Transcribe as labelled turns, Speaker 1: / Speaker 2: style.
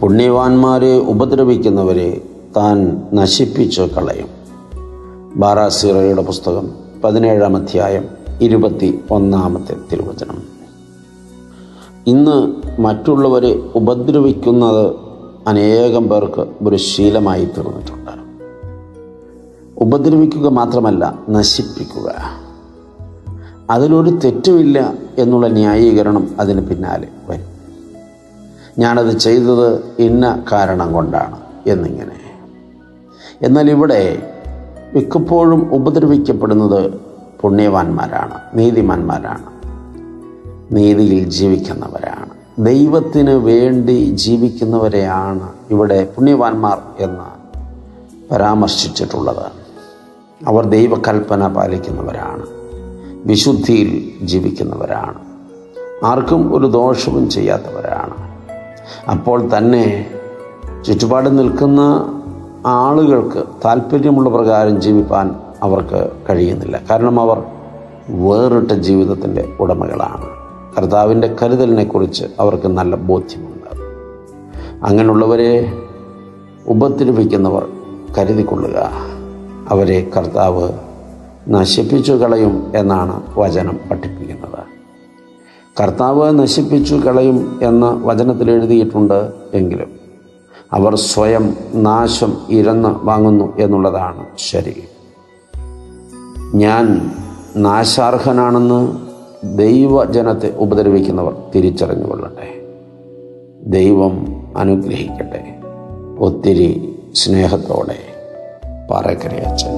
Speaker 1: പുണ്യവാന്മാരെ ഉപദ്രവിക്കുന്നവരെ താൻ നശിപ്പിച്ച് കളയും. ബാറാസീറയുടെ പുസ്തകം പതിനേഴാം അധ്യായം ഇരുപത്തി ഒന്നാമത്തെ തിരുവചനം. ഇന്ന് മറ്റുള്ളവരെ ഉപദ്രവിക്കുന്നത് അനേകം പേർക്ക് ഒരു ശീലമായി തീർന്നിട്ടുണ്ട്. ഉപദ്രവിക്കുക മാത്രമല്ല നശിപ്പിക്കുക. അതിലൊരു തെറ്റുമില്ല എന്നുള്ള ന്യായീകരണം അതിന് പിന്നാലെ വരും. ഞാനത് ചെയ്തത് ഇന്ന കാരണം കൊണ്ടാണ് എന്നിങ്ങനെ. എന്നാൽ ഇവിടെ മിക്കപ്പോഴും ഉപദ്രവിക്കപ്പെടുന്നത് പുണ്യവാന്മാരാണ് നീതിമാന്മാരാണ്. നീതിയിൽ ജീവിക്കുന്നവരാണ്. ദൈവത്തിന് വേണ്ടി ജീവിക്കുന്നവരെയാണ് ഇവിടെ പുണ്യവാന്മാർ എന്ന് പരാമർശിച്ചിട്ടുള്ളത്. അവർ ദൈവകൽപ്പന പാലിക്കുന്നവരാണ് വിശുദ്ധിയിൽ ജീവിക്കുന്നവരാണ്. ആർക്കും ഒരു ദോഷവും ചെയ്യാത്തവരാണ്. അപ്പോൾ തന്നെ ചുറ്റുപാട് നിൽക്കുന്ന ആളുകൾക്ക് താല്പര്യമുള്ള പ്രകാരം ജീവിപ്പാൻ അവർക്ക് കഴിയുന്നില്ല. കാരണം അവർ വേറിട്ട ജീവിതത്തിന്റെ ഉടമകളാണ്. കർത്താവിന്റെ കരുതലിനെക്കുറിച്ച് അവർക്ക് നല്ല ബോധ്യമുണ്ട്. അങ്ങനെയുള്ളവരെ ഉപദ്രവിക്കുന്നവർ കരുതിക്കൊള്ളുക. അവരെ കർത്താവ് നശിപ്പിച്ചു കളയും എന്നാണ് വചനം പഠിപ്പിക്കുന്നത്. കർത്താവ് നശിപ്പിച്ചു കളയും എന്ന വചനത്തിൽ എഴുതിയിട്ടുണ്ട് എങ്കിലും അവർ സ്വയം നാശം ഇരന്ന് വാങ്ങുന്നു എന്നുള്ളതാണ് ശരി. ഞാൻ നാശാർഹനാണെന്ന് ദൈവജനത്തെ ഉപദ്രവിക്കുന്നവർ തിരിച്ചറിഞ്ഞുകൊള്ളട്ടെ. ദൈവം അനുഗ്രഹിക്കട്ടെ. ഒത്തിരി സ്നേഹത്തോടെ പാറക്കരയച്ചൻ